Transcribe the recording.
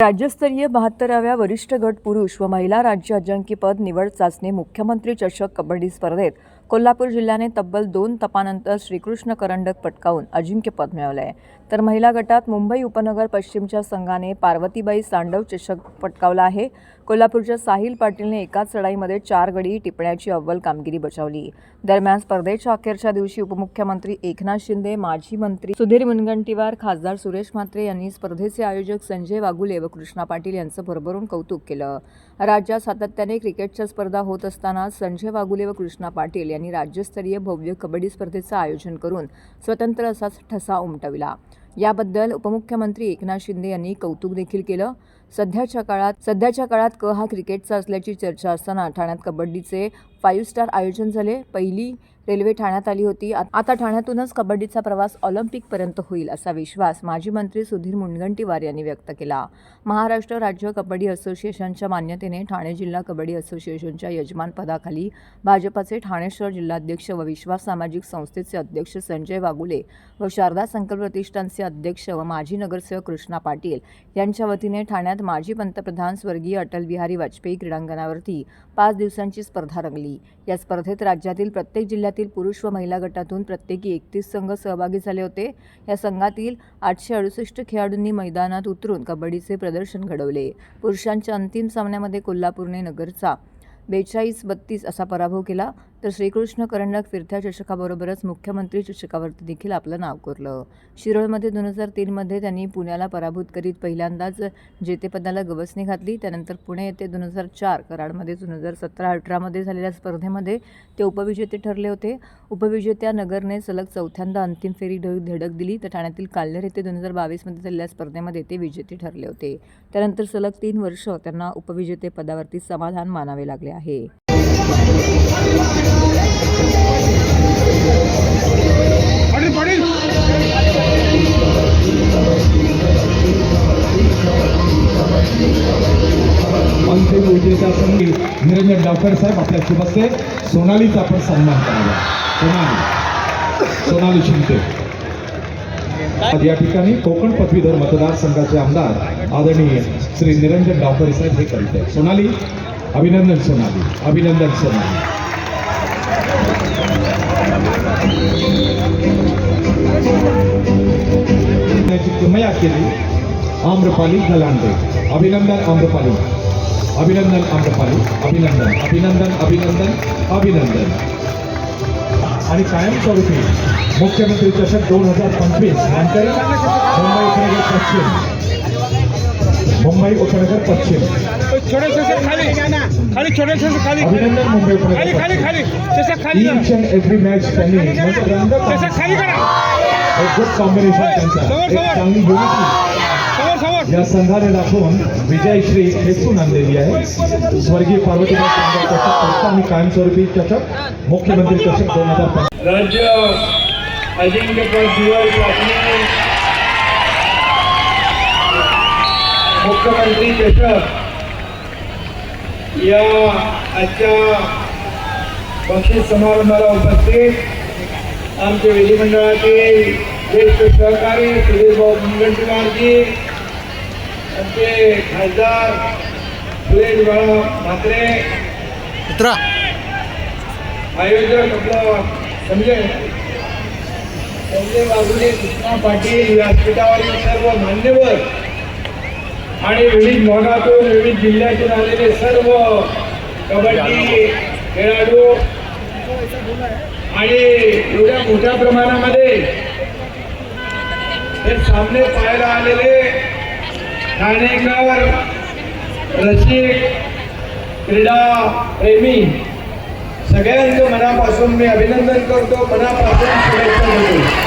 राज्यस्तरीय बहात्तराव्या वरिष्ठ गट पुरुष व महिला राज्य अजिंक्यपद निवड चाचणी मुख्यमंत्री चषक कबड्डी स्पर्धेत कोल्हापूर जिल्ह्याने तब्बल दोन तपानंतर श्रीकृष्ण करंडक पटकावून अजिंक्यपद मिळवलं आहे तर महिला गटात मुंबई उपनगर पश्चिमच्या संघाने पार्वतीबाई सांडव चषक पटकावला आहे. कोल्हापूरच्या साहिल पाटीलने एकाच चढाईमध्ये चार गडी टिपण्याची अव्वल कामगिरी बजावली. दरम्यान स्पर्धेच्या अखेरच्या दिवशी उपमुख्यमंत्री एकनाथ शिंदे माजी मंत्री सुधीर मुनगंटीवार खासदार सुरेश म्हात्रे यांनी स्पर्धेचे आयोजक संजय वागुले व कृष्णा पाटील यांचं भरभरून कौतुक केलं. राज्यात सातत्याने क्रिकेटच्या स्पर्धा होत असताना संजय वागुले व कृष्णा पाटील यांनी राज्यस्तरीय भव्य कबड्डी स्पर्धेचं आयोजन करून स्वतंत्र असाच ठसा उमटविला. याबद्दल उपमुख्यमंत्री एकनाथ शिंदे यांनी कौतुक देखील केलं. सध्याच्या काळात सध्याच्या काळात क हा क्रिकेटचा असल्याची चर्चा असताना ठाण्यात कबड्डीचे फाईव्ह स्टार आयोजन झाले. पहिली रेल्वे ठाण्यात आली होती. आता ठाण्यातूनच कबड्डीचा प्रवास ऑलिम्पिकपर्यंत होईल असा विश्वास माजी मंत्री सुधीर मुनगंटीवार यांनी व्यक्त केला. महाराष्ट्र राज्य कबड्डी असोसिएशनच्या मान्यतेने ठाणे जिल्हा कबड्डी असोसिएशनच्या यजमानपदाखाली भाजपाचे ठाणे शहर जिल्हाध्यक्ष व विश्वास सामाजिक संस्थेचे अध्यक्ष संजय वागुले व शारदा संकल्प प्रतिष्ठानचे अध्यक्ष व माजी नगरसेवक कृष्णा पाटील यांच्या वतीने ठाण्यात माजी पंतप्रधान स्वर्गीय अटल बिहारी वाजपेयी क्रीडांगणावरती पाच दिवसांची स्पर्धा रंगली. या स्पर्धेत राज्यातील प्रत्येक जिल्ह्यात जिल्ह्यातील पुरुष व महिला गटातून प्रत्येकी एकतीस संघ सहभागी झाले होते. या संघातील आठशे अडुसष्ट खेळाडूंनी मैदानात उतरून कबड्डीचे प्रदर्शन घडवले. पुरुषांच्या अंतिम सामन्यामध्ये कोल्हापूरने नगरचा बेचाळीस बत्तीस असा पराभव केला. तर श्रीकृष्ण करंडक फिरत्या चषकाबरोबरच मुख्यमंत्री चषकावरती देखील आपलं नाव कोरलं. शिरोळमध्ये दोन हजार तीनमध्ये त्यांनी पुण्याला पराभूत करीत पहिल्यांदाच जेतेपदाला गवसणी घातली. त्यानंतर पुणे येथे दोन हजार चार कराडमध्ये दोन हजार सतरा अठरामध्ये झालेल्या स्पर्धेमध्ये ते उपविजेते ठरले होते. उपविजेत्या नगरने सलग चौथ्यांदा अंतिम फेरी धडक दिली. तर ठाण्यातील काल्हेर येथे दोन हजार बावीसमध्ये झालेल्या स्पर्धेमध्ये ते विजेते ठरले होते. त्यानंतर सलग तीन वर्ष त्यांना उपविजेते पदावरती समाधान मानावे लागले आहे. अंतिम विजेता संगीत निरंजन डावकर साहेब आपल्या शुभ सोनालीचा आपण सन्मान करावा. सोनाली. सोनाली शिंदे. आज या ठिकाणी कोकण पदवीधर मतदारसंघाचे आमदार आदरणीय श्री निरंजन डावकर साहेब हे करीत आहेत. सोनाली अभिनंदन सोनाली. अभिनंदन सोनाली. याची किमया केली. आम्रपाली गलांडे अभिनंदन आम्रपाली अभिनंदन आम्रपाली अभिनंदन अभिनंदन अभिनंदन अभिनंदन आणि कायमस्वरूपी मुख्यमंत्री चषक दोन हजार पंचवीस अंतर्गत मुंबई उपनगर पश्चिम मुंबई उपनगर पश्चिम छोटे से खाली खाली छोटे से खाली अभिनंदन मुंबई खाली उपनगर खाली खाली पश्चिम जसं खाली ईच अँड एव्हरी मॅच त्यांनी म्हणजे रंगत जसं खाली करा एक गुड कॉम्बिनेशन त्यांचा एक चांगली युनिटी समोर समोर या संघाने दाखवून विजयश्री ठेचून आणलेली आहे. स्वर्गीय चषक आणि कायमस्वरूपी चषक मुख्यमंत्री चषक दोन हज़ार पंचवीस राज्य अजिंक्यपद मुख्यमंत्री चषक. या आजच्या बक्षीस समारंभाला उपस्थित आमचे विधिमंडळातील ज्येष्ठ सहकारी सुधीरभाऊ मुनगंटीवारजी आमचे खासदार सुरेश बाळा म्हात्रे. आयोजक आपलं संजय. संजय वाघुले कृष्णा पाटील व्यासपीठावरील सर्व मान्यवर आणि विविध भागातून विविध जिल्ह्यातून आलेले सर्व कबड्डी खेळाडू आणि एवढ्या मोठ्या प्रमाणामध्ये हे सामने पाहायला आलेले ठाणेकर रसिक क्रीडा प्रेमी. सगळ्यांचं मनापासून मी अभिनंदन करतो. मनापासून शुभेच्छा देतो.